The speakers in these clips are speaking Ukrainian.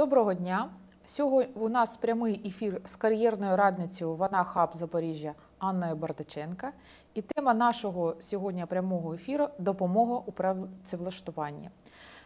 Доброго дня. Сьогодні у нас прямий ефір з кар'єрною радницею Вана Хаб Запоріжжя Анною Бардаченка. І тема нашого сьогодні прямого ефіру допомога у працевлаштуванні.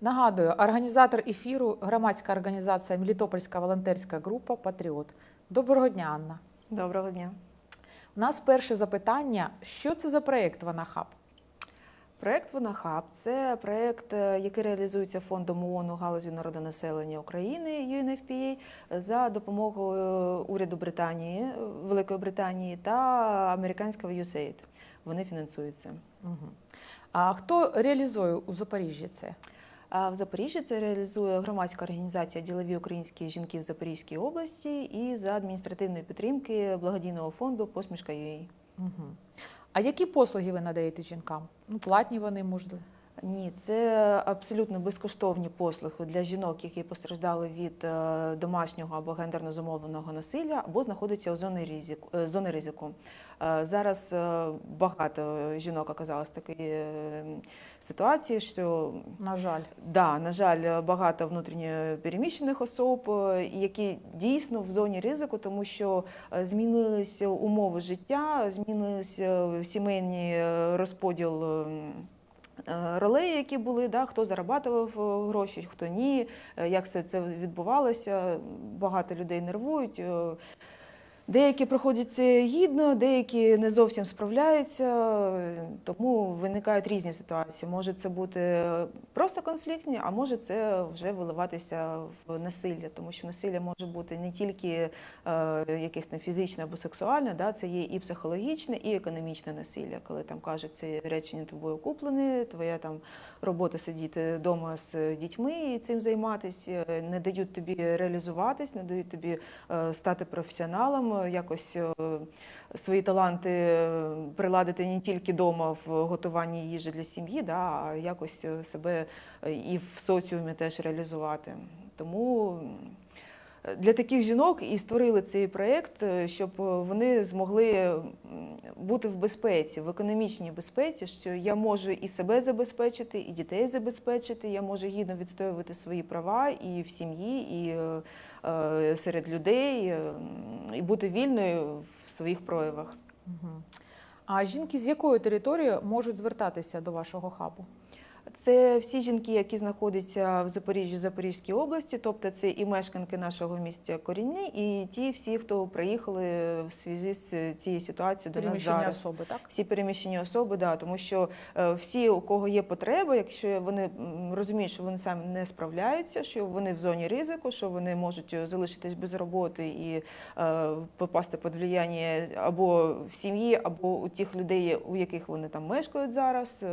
Нагадую, організатор ефіру громадська організація Мелітопольська волонтерська група Патріот. Доброго дня, Анна. Доброго дня. У нас перше запитання: що це за проєкт Вана Хаб? Проект «Вонахаб» – це проект, е, який реалізується фондом ООН у галузі народонаселення України UNFPA за допомогою уряду Британії, е, Великої Британії та американського USAID. Вони фінансуються. Угу. А хто реалізує у Запоріжжі це? А в Запоріжжі це реалізує громадська організація Ділові українські жінки в Запорізькій області і за адміністративної підтримки благодійного фонду Посмішка UA. Угу. А які послуги ви надаєте жінкам? Ну, платні вони можливо. Ні, це абсолютно безкоштовні послуги для жінок, які постраждали від е, домашнього або гендерно замовленого насилля, або знаходяться у зоні ризику. Е, Зараз е, багато жінок оказалось в такій е, ситуації, що На жаль. Да, на жаль, багато внутрішньо переміщених особ, які дійсно в зоні ризику, тому що змінилися умови життя, змінилися сімейні розподіл. Ролей, які були, да, хто зарабатував гроші, хто ні, як все це відбувалося. Багато людей нервують. Е, Деякі проходять це гідно, деякі не зовсім справляються, е, тому виникають різні ситуації. Може це бути просто конфліктні, а може це вже виливатися в насилля, тому що насилля може бути не тільки е, якесь там фізичне або сексуальне, да, це є і психологічне, і економічне насилля, коли там кажуть, це речення тобою куплене, твоя там робота сидіти вдома з дітьми і цим займатися, е, не дають тобі реалізуватись, не дають тобі е, стати професіоналом, якось е, свої таланти е, приладити не тільки вдома в готуванні їжі для сім'ї, да, а якось е, себе і в соціумі теж реалізувати. Тому для таких жінок і створили цей проєкт, е, щоб вони змогли бути в безпеці, в економічній безпеці, що я можу і себе забезпечити, і дітей забезпечити, я можу гідно відстоювати свої права і в сім'ї, і е, е, серед людей, е, і бути вільною в своїх проявах. А жінки з якої території можуть звертатися до вашого хабу? Це всі жінки, які знаходяться в Запоріжжі, Запорізькій області, тобто це і мешканки нашого міста корінні, і ті всі, хто приїхали в зв'язку з цією ситуацією до нас зараз. особи, так? Всі переміщені особи, да, тому що е, всі, у кого є потреба, якщо вони розуміють, що вони самі не справляються, що вони в зоні ризику, що вони можуть е, залишитись без роботи і е, попасти під влияння або в сім'ї, або у тих людей, у яких вони там мешкають зараз,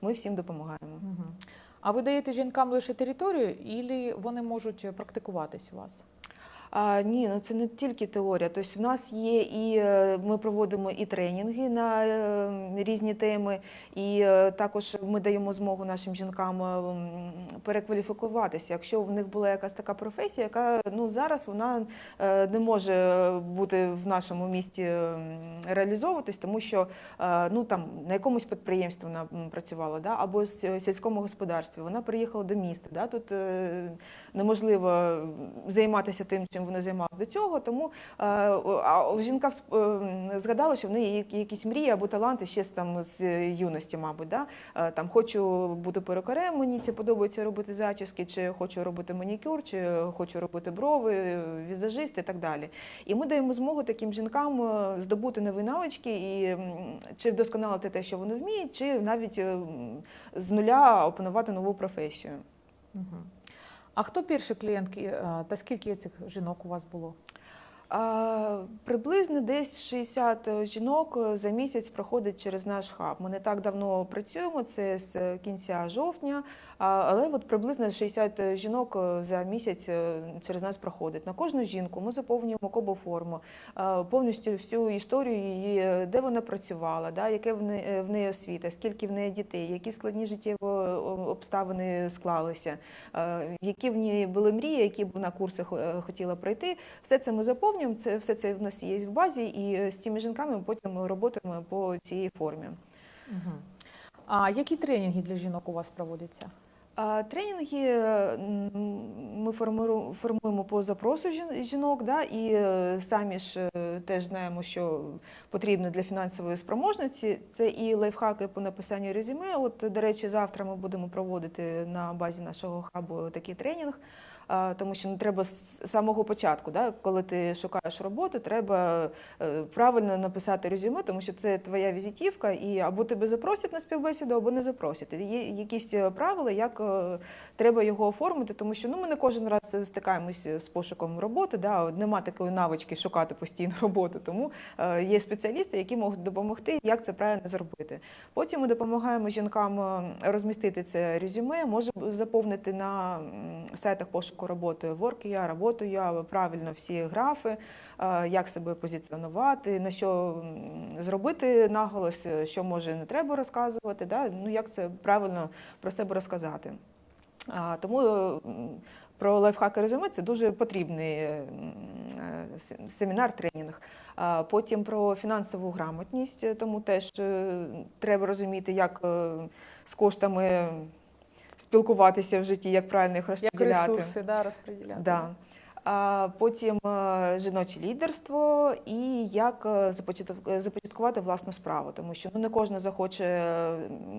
ми всім допомагаємо. Угу. А ви даєте жінкам лише територію, і вони можуть практикуватись у вас? А, ні, ну це не тільки теорія. Тобто в нас є і е, ми проводимо і тренінги на е, різні теми, і е, також ми даємо змогу нашим жінкам перекваліфікуватися. Якщо в них була якась така професія, яка ну зараз вона не може бути в нашому місті реалізовуватись, тому що ну там на якомусь підприємстві вона працювала, да, або в сільському господарстві. Вона приїхала до міста. Да, тут неможливо займатися тим, чим вони займалися до цього. Тому е, а жінка е, згадала, що в неї якісь мрії або таланти ще там з юності, мабуть. Да? Е, Там хочу бути перукарем, мені це подобається робити зачіски, чи хочу робити манікюр, чи хочу робити брови, візажист і так далі. І ми даємо змогу таким жінкам здобути нові навички і чи вдосконалити те, що вони вміють, чи навіть з нуля опанувати нову професію. Угу. А хто перші клієнтки е, та скільки цих жінок у вас було? Приблизно десь 60 жінок за місяць проходить через наш хаб. Ми не так давно працюємо, це з кінця жовтня, але от приблизно 60 жінок за місяць е, через нас проходить. На кожну жінку ми заповнюємо кобоформу, повністю всю історію її, де вона працювала, да, яке в неї, в неї освіта, скільки в неї дітей, які складні життєві е, обставини склалися, е, які в неї були мрії, які б вона курси е, хотіла пройти. Все це ми заповнюємо, це все це в нас є в базі, і е, з цими жінками ми потім ми по цій формі. Угу. А які тренінги для жінок у вас проводяться? Тренінги е, ми формуємо по запросу жінок, да, і е, самі ж теж знаємо, що потрібно для фінансової спроможності. Це і лайфхаки по написанню резюме. От, до речі, завтра ми будемо проводити на базі нашого хабу такий тренінг. Тому що не треба з самого початку, да, коли ти шукаєш роботу, треба е, правильно написати резюме, тому що це твоя візитівка, і або тебе запросять на співбесіду, або не запросять. Є якісь е, правила, як е, треба його оформити, тому що ну ми не кожен раз стикаємося з пошуком роботи. Да, нема такої навички шукати постійну роботу. Тому є спеціалісти, які можуть допомогти, як це правильно зробити. Потім ми допомагаємо жінкам розмістити це резюме, може заповнити на сайтах пошуку роботи WorkIA, роботу.я, правильно всі графи, е, як себе позиціонувати, на що зробити наголос, е, що може не треба розказувати, да? ну як це правильно про себе розказати. Тому е, про лайфхаки резюме це дуже потрібний семінар, тренінг. Потім про фінансову грамотність, тому теж треба розуміти, як з коштами спілкуватися в житті, як правильно їх Як розподіляти. ресурси да, розподіляти? Да. Потім е, жіноче лідерство і як е, започаткувати власну справу, тому що ну не кожен захоче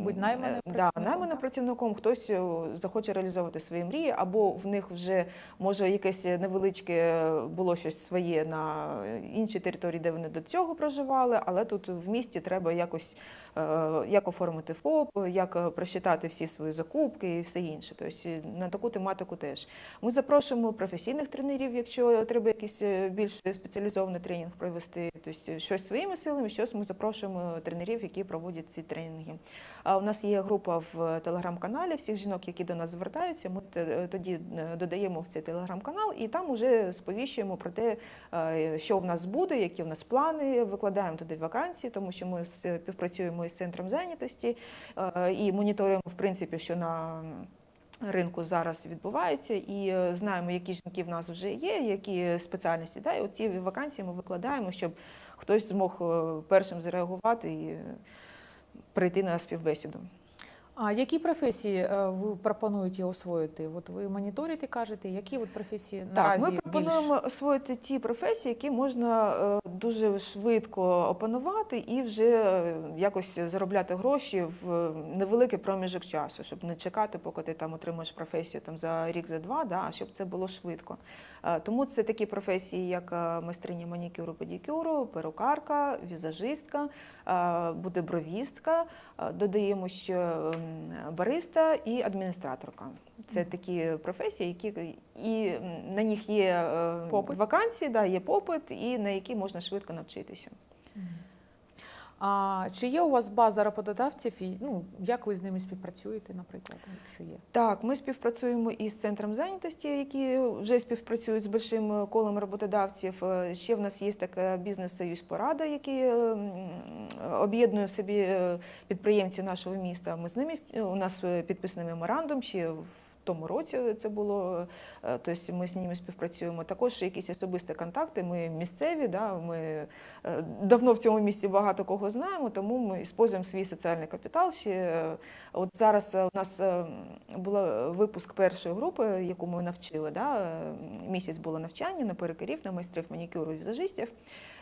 Будь найманим е, да, працівником, найманим працівником, хтось е, захоче реалізовувати свої мрії, або в них вже може якесь невеличке було щось своє на іншій території, де вони до цього проживали, але тут в місті треба якось е, як оформити ФОП, як е, просчитати всі свої закупки і все інше. Тобто на таку тематику теж. Ми запрошуємо професійних тренерів, якщо треба якийсь е, більш спеціалізований тренінг провести, тобто щось своїми силами, щось ми запрошуємо тренерів, які проводять ці тренінги. А у нас є група в телеграм-каналі всіх жінок, які до нас звертаються. Ми тоді е, додаємо в цей телеграм-канал і там уже сповіщуємо про те, е, що в нас буде, які в нас плани. Викладаємо туди вакансії, тому що ми співпрацюємо із центром зайнятості е, і моніторуємо в принципі, що на ринку зараз відбувається, і е, знаємо, які жінки в нас вже є, які спеціальності. Да? І от ці вакансії ми викладаємо, щоб хтось змог е, першим зареагувати і е, прийти на співбесіду. А які професії е, ви пропонуєте освоїти? От ви моніторите, кажете, які от професії Так, наразі ми більш? пропонуємо освоїти ті професії, які можна е, дуже швидко опанувати і вже е, якось заробляти гроші в невеликий проміжок часу, щоб не чекати, поки ти там отримаєш професію там за рік, за два, да, а щоб це було швидко. Е, Тому це такі професії, як е, майстриня манікюру, педикюру, перукарка, візажистка, е, буде бровістка. Додаємо ще бариста і адміністраторка. Це такі професії, які і на них є Попит. вакансії, да, є попит, і на які можна швидко навчитися. А чи є у вас база роботодавців? І, ну, як ви з ними співпрацюєте, наприклад, якщо є? Так, ми співпрацюємо із центром зайнятості, які вже співпрацюють з большим колом роботодавців. Е, Ще в нас є така бізнес-союз порада, який е, об'єднує в собі е, підприємців нашого міста. Ми з ними у нас е, підписаний меморандум ще в. Тому році це було, е, тобто ми з ними співпрацюємо. Також якісь особисті контакти. Ми місцеві, да, ми е, давно в цьому місці багато кого знаємо, тому ми використовуємо свій соціальний капітал. Ще от зараз е, у нас був випуск першої групи, яку ми навчили. Да? Місяць було навчання на перекерів, на майстрів манікюру і візажистів.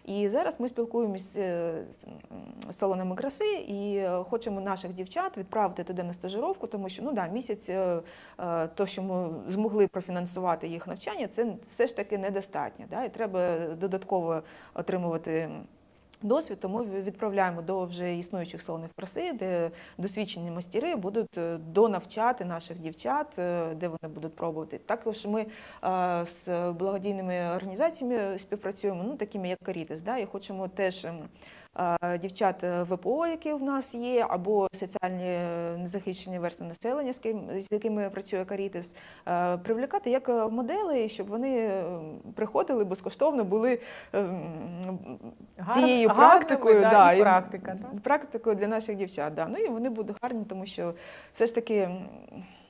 І зараз ми спілкуємося е, з салонами краси і е, хочемо наших дівчат відправити туди на стажировку, тому що ну да, місяць е, то, що ми змогли профінансувати їх навчання, це все ж таки недостатньо. Да? І треба додатково отримувати. Досвід, тому відправляємо до вже існуючих салонів краси, де досвідчені мастери будуть е, донавчати наших дівчат, е, де вони будуть пробувати. Також ми е, з благодійними організаціями співпрацюємо, ну такими як Карітес, да, і хочемо теж ем, дівчат е, ВПО, які в нас є, або соціальні е, незахищені верстви населення, з ким з якими працює Карітес, е, привлікати як модели, щоб вони приходили безкоштовно, були ем, тією гарними, практикою, да, да, і і практика, так? практикою для наших дівчат. Да. Ну і вони будуть гарні, тому що все ж таки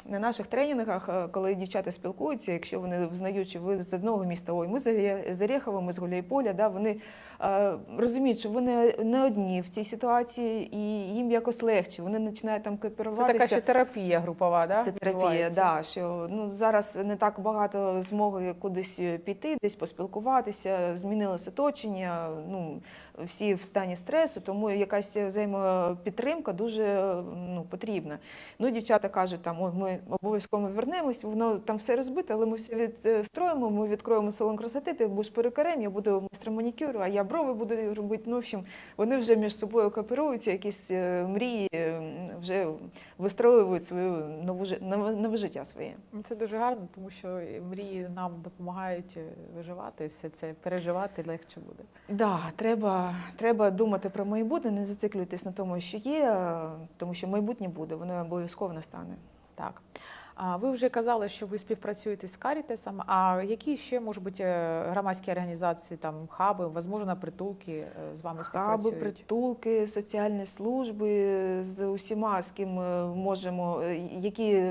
На наших тренінгах, е, коли дівчата спілкуються, якщо вони взнають, що ви з одного міста, ой, ми з Орє- з Орєхова, ми з Гуляйполя, да, вони е, розуміють, що вони не одні в цій ситуації, і їм якось легше. Вони починають там Це така ще терапія групова, да? Це терапія, да, що ну зараз не так багато змоги кудись піти, десь поспілкуватися, змінилось оточення. Ну всі в стані стресу, тому якась взаємопідтримка дуже ну, потрібна. Ну, дівчата кажуть, там ми обов'язково вернемось, воно там все розбите, але ми все відстроїмо, ми відкроємо салон красоти, ти будеш перукарем, я буду майстром манікюру, а я брови буду робити. Ну, в общем, вони вже між собою кооперуються, якісь е, мрії вже вистроюють свою нову нове, нове життя своє. Це дуже гарно, тому що мрії нам допомагають е, виживати, все це переживати легше буде. Да, треба, треба думати про майбутнє, не зациклюватись на тому, що є, е, тому що майбутнє буде, воно обов'язково настане. Так. А ви вже казали, що ви співпрацюєте з Карітесом. А які ще можуть бути е, громадські організації, там хаби, можливо, притулки е, з вами Хаби, притулки, соціальні служби з усіма, з ким можемо, які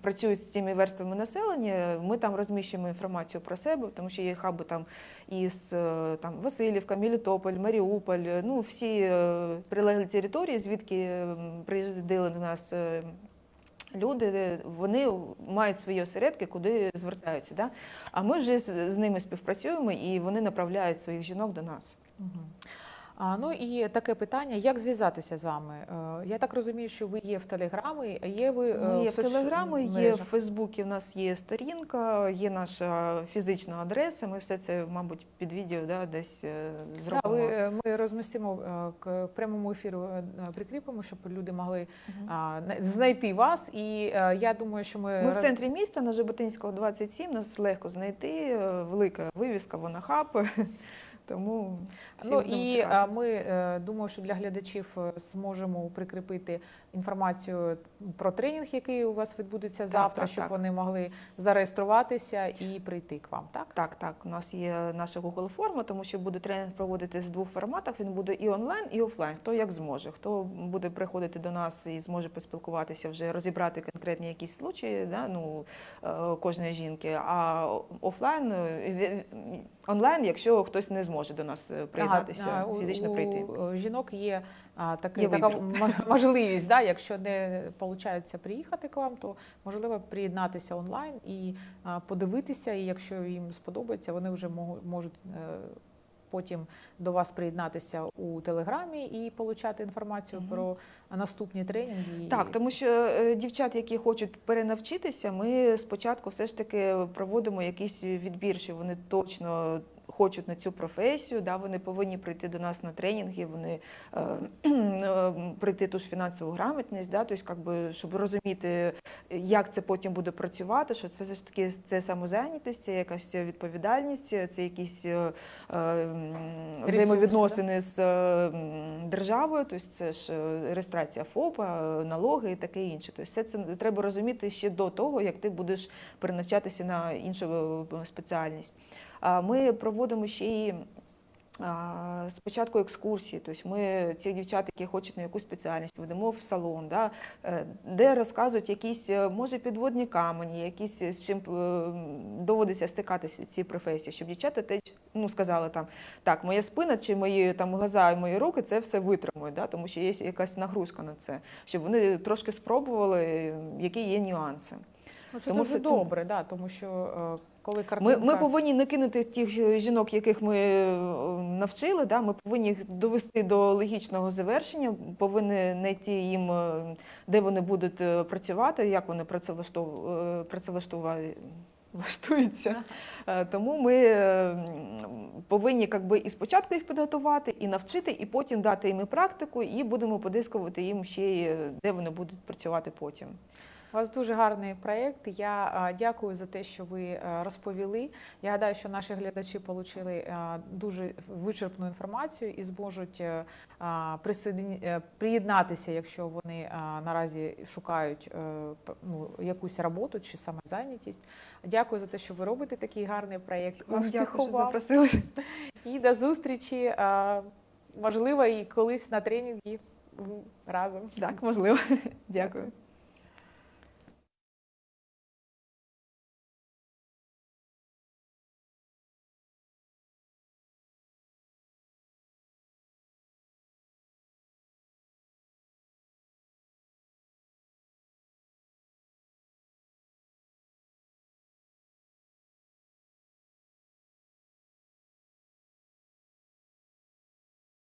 працюють з цими верствами населення. Ми там розміщуємо інформацію про себе, тому що є хаби там із е, там Васильівка, Мелітополь, Маріуполь, е, ну всі е, прилеглі території, звідки приїздили до нас. Люди вони мають свої осередки, куди звертаються. Да? А ми вже з, ними співпрацюємо і вони направляють своїх жінок до нас. Мгм. А, ну і таке питання: як зв'язатися з вами? Е, Я так розумію, що ви є в Телеграмі, а є ви е, Ми є в соц- Телеграмі, є в? Фейсбуці. У нас є сторінка, є наша фізична адреса. Ми все це, мабуть, під відео да, десь е, Да, зробимо. ви, е, ми розмістимо к прямому ефіру, прикріпимо, щоб люди могли а, знайти вас. І я думаю, що ми, Ми в центрі міста на Жаботинського 27, нас легко знайти. Велика вивіска, вона хаб. Тому Ну і чекати. ми е, думаю, що для глядачів е, зможемо прикріпити інформацію про тренінг, який у вас відбудеться завтра, так, щоб так. вони могли зареєструватися і прийти к вам. Так Так, так, у нас є наша Google форма, тому що буде тренінг проводитись в двох форматах. Він буде і онлайн, і офлайн. Хто як зможе. Хто буде приходити до нас і зможе поспілкуватися, вже розібрати конкретні якісь случаї, да, ну, е, кожної жінки. А офлайн е, онлайн, якщо хтось не зможе до нас е, приєднатися, Ага, фізично у, прийти. у жінок є, а, таки, Є така можливість, да, якщо не виходить приїхати к вам, то можливо приєднатися онлайн і а, подивитися. І якщо їм сподобається, вони вже можуть. е, Потім до вас приєднатися у телеграмі і отримати інформацію Мгм. про наступні тренінги. Так, тому що е, дівчат, які хочуть перенавчитися, ми спочатку все ж таки проводимо якийсь відбір, що вони точно хочуть на цю професію. Да, вони повинні прийти до нас на тренінги, вони е, е, пройти ту ж фінансову грамотність, да, тобто, как би, щоб розуміти, як це потім буде працювати, що це все ж таки це самозайнятість, це якась відповідальність, це якісь е, е, взаємовідносини з е, державою, тобто це ж реєстрація ФОПа, налоги і таке інше. Тобто все це треба розуміти ще до того, як ти будеш перенавчатися на іншу спеціальність. Ми проводимо ще і Спочатку екскурсії, тобто ми цих дівчат, які хочуть на якусь спеціальність, ведемо в салон, да, е, де розказують якісь, е, може, підводні камені, якісь з чим е, доводиться стикатися в цій професії, щоб дівчата теж ну, сказали там, так, моя спина чи мої там глаза і мої руки це все витримують, да, тому що є якась нагрузка на це, щоб вони трошки спробували, які є нюанси. ну, це тому дуже добре, да, тому що е, коли Ми, картинка... ми повинні не кинути тих е, жінок, яких ми е, навчили. Да? Ми повинні їх довести до логічного завершення, повинні знайти їм, е, де вони будуть працювати, як вони працевлаштов... працевлаштува- влаштуються. Е, Тому ми повинні как би, і спочатку їх підготувати, і навчити, і потім дати їм і практику, і будемо подискувати їм ще, де вони будуть працювати потім. У вас дуже гарний проєкт. Я дякую за те, що ви е, розповіли. Я гадаю, що наші глядачі отримали е, дуже вичерпну інформацію і зможуть е, приєднатися, якщо вони наразі шукають ну, якусь роботу чи самозайнятість. Дякую за те, що ви робите такий гарний проєкт. Вам дякую, що запросили. І до зустрічі. Можливо, і колись на тренінгі разом. Так, можливо. Дякую.